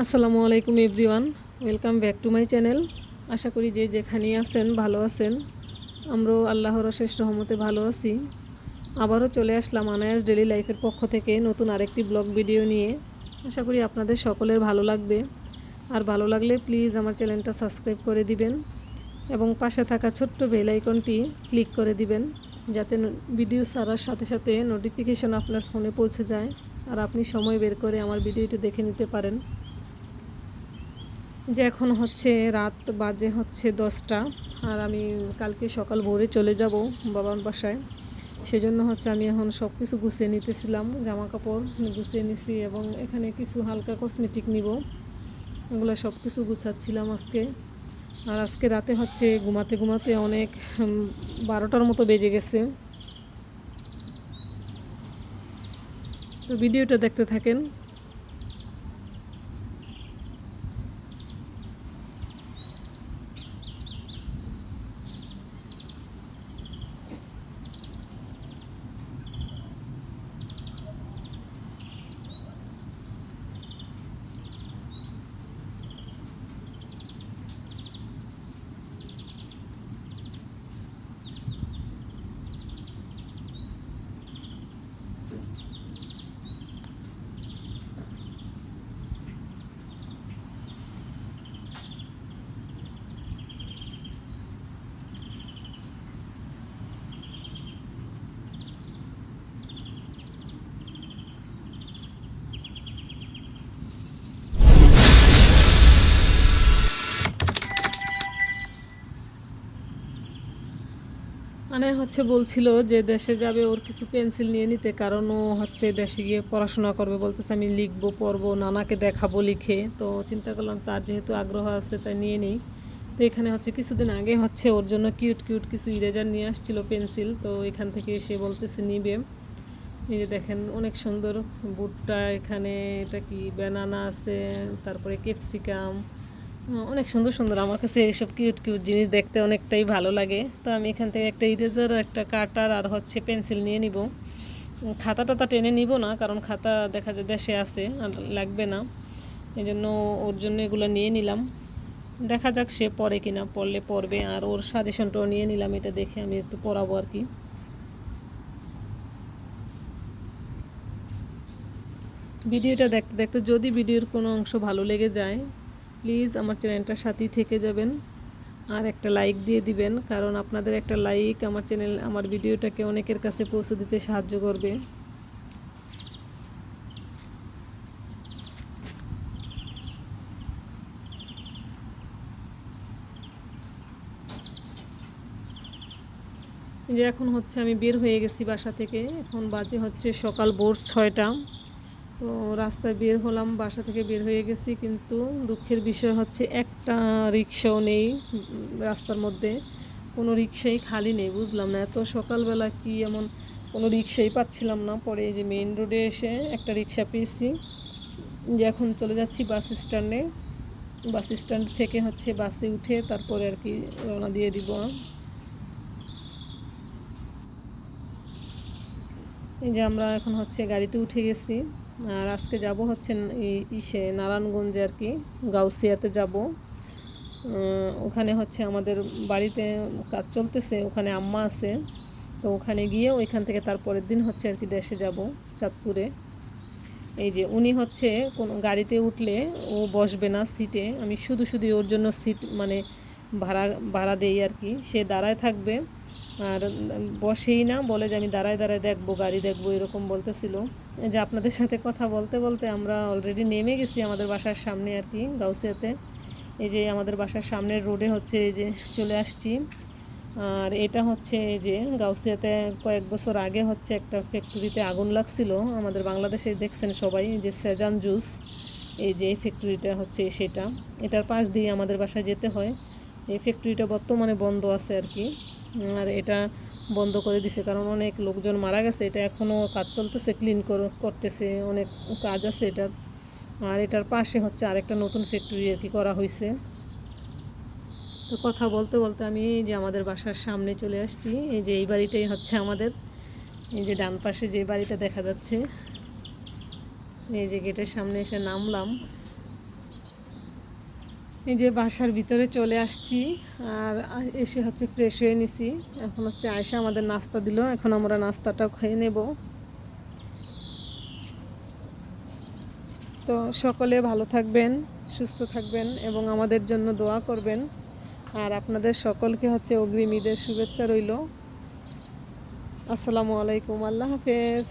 আসসালামু আলাইকুম everyone, welcome back to my channel. আশা করি যে যেখানেই আছেন, ভালো আছেন। আমরাও আল্লাহর অশেষ রহমতে ভালো আছি। আবারও চলে আসলাম আনায়াস ডেলি লাইফের পক্ষ থেকে নতুন আরেকটি ব্লগ ভিডিও নিয়ে। আশা করি আপনাদের সকলের ভালো লাগবে। আর ভালো লাগলে প্লিজ আমার চ্যানেলটা সাবস্ক্রাইব করে দিবেন এবং পাশে থাকা ছোট্ট বেল আইকনটি ক্লিক করে দিবেন, যাতে ভিডিও ছাড়ার সাথে সাথে নোটিফিকেশন আপনার ফোনে পৌঁছে যায়। আর আপনি সময় বের করে আমার ভিডিওটি দেখে নিতে পারেন। যে এখন হচ্ছে রাত বাজে হচ্ছে দশটা, আর আমি কালকে সকাল ভোরে চলে যাব বাবার বাসায়। সেজন্য হচ্ছে আমি এখন সব কিছু গুছিয়ে নিতেছিলাম জামা কাপড় গুছিয়ে নিছি এবং এখানে কিছু হালকা কসমেটিক নিব। এগুলো সব কিছু গুছাচ্ছিলাম আজকে। আর আজকে রাতে হচ্ছে ঘুমাতে ঘুমাতে অনেক বারোটার মতো বেজে গেছে। তো ভিডিওটা দেখতে থাকেন। মানে হচ্ছে বলছিল যে দেশে যাবে, ওর কিছু পেন্সিল নিয়ে নিতে, কারণ ও হচ্ছে দেশে গিয়ে পড়াশোনা করবে, বলতেছে আমি লিখব, পড়ব, নানাকে দেখাবো লিখে। তো চিন্তা করলাম তার যেহেতু আগ্রহ আছে তাই নিয়ে নিই। তো এখানে হচ্ছে কিছুদিন আগে হচ্ছে ওর জন্য কিউট কিউট কিছু ইরেজার নিয়ে আসছিল পেন্সিল তো এখান থেকে সে বলতেছে নিবে। এই যে দেখেন অনেক সুন্দর, বুটটা এখানে, এটা কি ব্যানানা আছে, তারপরে ক্যাপসিকাম অনেক সুন্দর সুন্দর। আমার কাছে এইসব কিউট কিউট জিনিস দেখতে অনেকটাই ভালো লাগে। তো আমি এখান থেকে একটা ইরেজার একটা কাটার আর হচ্ছে পেন্সিল নিয়ে নিব। খাতা টাতা টেনে নিব না, কারণ খাতা দেখা যায় দেশে আছে, আর লাগবে না। এই জন্য ওর জন্য এগুলো নিয়ে নিলাম। দেখা যাক সে পড়ে কিনা পড়লে পড়বে আর ওর সাজেশনটাও নিয়ে নিলাম, এটা দেখে আমি একটু পড়াবো আর কি। ভিডিওটা দেখতে দেখতে যদি ভিডিওর কোনো অংশ ভালো লেগে যায় প্লিজ আমার চ্যানেলটার সাথেই থেকে যাবেন আর একটা লাইক দিয়ে দিবেন, কারণ আপনাদের একটা লাইক আমার চ্যানেল, আমার ভিডিওটাকে অনেকের কাছে পৌঁছে দিতে সাহায্য করবে। যে এখন হচ্ছে আমি বের হয়ে গেছি বাসা থেকে, এখন বাজে হচ্ছে সকাল ভোর ছয়টা। তো রাস্তায় বের হলাম, বাসা থেকে বের হয়ে গেছি, কিন্তু দুঃখের বিষয় হচ্ছে একটা রিক্সাও নেই রাস্তার মধ্যে, কোনো রিক্সাই খালি নেই, বুঝলাম না। এত সকালবেলা কি এমন কোনো রিক্সাই পাচ্ছিলাম না, পরে এই যে মেইন রোডে এসে একটা রিক্সা পেয়েছি, যে এখন চলে যাচ্ছি বাস স্ট্যান্ডে বাস স্ট্যান্ড থেকে হচ্ছে বাসে উঠে তারপরে আর কি রওনা দিয়ে দিব। এই যে আমরা এখন হচ্ছে গাড়িতে উঠে গেছি। আর আজকে যাব হচ্ছে ইসে, নারায়ণগঞ্জে আর কি, গাউসিয়াতে যাব। ওখানে হচ্ছে আমাদের বাড়িতে কাজ চলতেছে, ওখানে আম্মা আছে। তো ওখানে গিয়ে ওইখান থেকে তারপরের দিন হচ্ছে আর কি দেশে যাব, চাঁদপুরে। এই যে উনি হচ্ছে কোনো গাড়িতে উঠলে ও বসবে না সিটে, আমি শুধু শুধু ওর জন্য সিট মানে ভাড়া ভাড়া দেই আর কি। সে দাঁড়ায় থাকবে আর বসেই না বলে যে আমি দাঁড়ায় দাঁড়ায় দেখব, গাড়ি দেখব, এরকম বলতেছিল। যে আপনাদের সাথে কথা বলতে বলতে আমরা অলরেডি নেমে গেছি আমাদের বাসার সামনে আর কি, গাউসিয়াতে। এই যে আমাদের বাসার সামনের রোডে হচ্ছে এই যে চলে আসছি। আর এটা হচ্ছে এই যে গাউসিয়াতে কয়েক বছর আগে হচ্ছে একটা ফ্যাক্টরিতে আগুন লাগছিল। আমাদের বাংলাদেশে দেখছেন সবাই যে সেজান জুস এই যে ফ্যাক্টরিটা হচ্ছে সেটা। এটার পাশ দিয়ে আমাদের বাসায় যেতে হয়। এই ফ্যাক্টরিটা বর্তমানে বন্ধ আছে আর কি। আর এটা বন্ধ করে দিছে। কারণ অনেক লোকজন মারা গেছে, এটা এখনও কাজ চলতেছে ক্লিন করতেছে, অনেক কাজ আছে এটার। আর এটার পাশে হচ্ছে আরেকটা নতুন ফ্যাক্টরি আর কি করা হয়েছে তো কথা বলতে বলতে আমি যে আমাদের বাসার সামনে চলে আসছি, এই যে এই বাড়িটাই হচ্ছে আমাদের। এই যে ডান পাশে যে বাড়িটা দেখা যাচ্ছে, এই যে গেটের সামনে এসে নামলাম। এই যে বাসার ভিতরে চলে আসছি, আর এসে হচ্ছে ফ্রেশ হয়ে নিছি। এখন হচ্ছে আয়সা আমাদের নাস্তা দিল, এখন আমরা নাস্তাটাও খেয়ে নেব। তো সকলে ভালো থাকবেন, সুস্থ থাকবেন এবং আমাদের জন্য দোয়া করবেন। আর আপনাদের সকলকে হচ্ছে অগ্রিম ঈদের শুভেচ্ছা রইল। আসসালামু আলাইকুম, আল্লাহ হাফেজ।